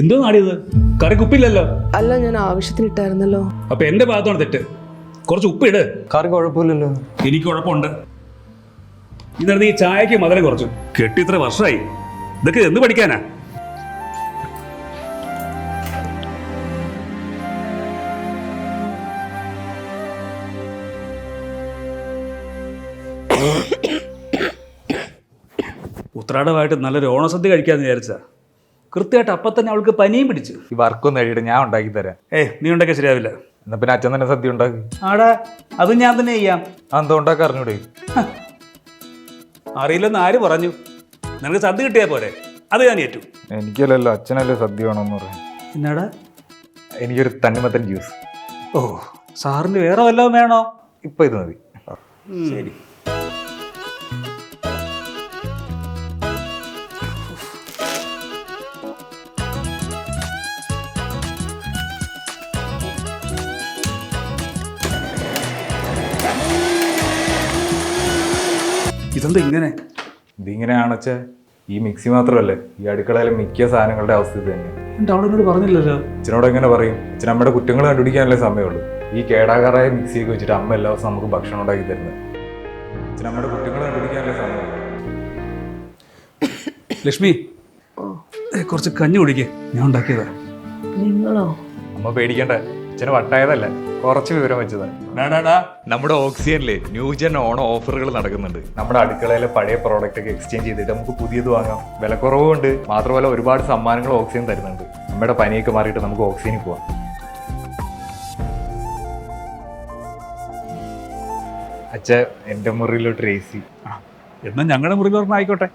എന്തോ നാടിയത്? കറി കുപ്പില്ലല്ലോ അല്ല ഞാൻ ആവശ്യത്തിന് ഇട്ടായിരുന്നല്ലോ അപ്പൊ എന്റെ ഭാഗത്താണ് തെറ്റ്. കുറച്ച് ഉപ്പിട് കറി കുഴപ്പമില്ലല്ലോ. എനിക്ക് കുഴപ്പമുണ്ട്. ഇന്നലെ ഈ ചായക്ക് മധുരം കുറച്ചു. കെട്ടി ഇത്ര വർഷമായി ഇതൊക്കെ എന്ത് പഠിക്കാനാ? ഉത്രാടമായിട്ട് നല്ലൊരു ഓണസദ്യ കഴിക്കാന്ന് വിചാരിച്ച കൃത്യമായിട്ട് അപ്പം തന്നെ അവൾക്ക് പനിയും പിടിച്ചു. ഈ വർക്കൊന്നും എഴുതി ഞാൻ ഉണ്ടാക്കി തരാം. ഏയ് നീ ഉണ്ടാക്കി ശരിയാവില്ല. എന്നാ പിന്നെ അച്ഛൻ തന്നെ സദ്യ ഉണ്ടാക്കി. ആടാ അത് ഞാൻ തന്നെ ചെയ്യാം. അതെന്താ ഉണ്ടാക്കി അറിഞ്ഞൂടെ? അറിയില്ലെന്ന് ആര് പറഞ്ഞു? നിനക്ക് സദ്യ കിട്ടിയാൽ പോരെ? അത് ഞാൻ ഏറ്റു. എനിക്കല്ലല്ലോ അച്ഛനല്ലേ സദ്യ വേണമെന്ന് പറയാം എന്നാടാ? എനിക്കൊരു തണ്ണിമത്തൻ ജ്യൂസ്. ഓ സാറിന് വേറെ വല്ലതും വേണോ? ഇപ്പൊ ഇത് മതി. ശരി. ഇതെന്താ ഇങ്ങനെ? ഇതിങ്ങനെയാണ് വെച്ചാൽ ഈ മിക്സി മാത്രമല്ലേ ഈ അടുക്കളയിലെ മിക്ക സാധനങ്ങളുടെ അവസ്ഥ ഇത് തന്നെ. എന്റെ അവളെന്നോട് പറഞ്ഞില്ലല്ലോ. അച്ഛനോട് എങ്ങനെ പറയും? അച്ഛൻ അമ്മയുടെ കുറ്റങ്ങൾ കണ്ടുപിടിക്കാനല്ലേ സമയമുള്ളൂ. ഈ കേടാകാറായ മിക്സിയൊക്കെ വെച്ചിട്ട് അമ്മ എല്ലാ ദിവസവും നമുക്ക് ഭക്ഷണം ഉണ്ടാക്കി തരുന്നത്. അച്ഛൻ അമ്മയുടെ കുറ്റങ്ങൾ കണ്ടുപിടിക്കാനല്ലേ സമയമുള്ളൂ. ലക്ഷ്മി കുറച്ച് കഞ്ഞി കുടിക്കേ. ഞാൻ ഉണ്ടാക്കിയതാ. നിങ്ങളോ? അമ്മ പേടിക്കണ്ട. അച്ഛന് വട്ടായതല്ല? കുറച്ച് വിവരം വെച്ചതാണ് ഡാടാ നമ്മുടെ ഓക്സിജനിലെ ന്യൂജൻ ഓണം ഓഫറുകൾ നടക്കുന്നുണ്ട്. നമ്മുടെ അടുക്കളയിലെ പഴയ പ്രോഡക്റ്റ് ഒക്കെ എക്സ്ചേഞ്ച് ചെയ്തിട്ട് നമുക്ക് പുതിയത് വാങ്ങാം. വിലക്കുറവുണ്ട് മാത്രമല്ല ഒരുപാട് സമ്മാനങ്ങൾ ഓക്സിജൻ തരുന്നുണ്ട്. നമ്മുടെ പനിയൊക്കെ മാറിയിട്ട് നമുക്ക് ഓക്സിജനിൽ പോവാം. അച്ഛ എന്റെ മുറിയിലോട്ട് എന്നാ ഞങ്ങളുടെ മുറിയിലോട്ട് ആയിക്കോട്ടെ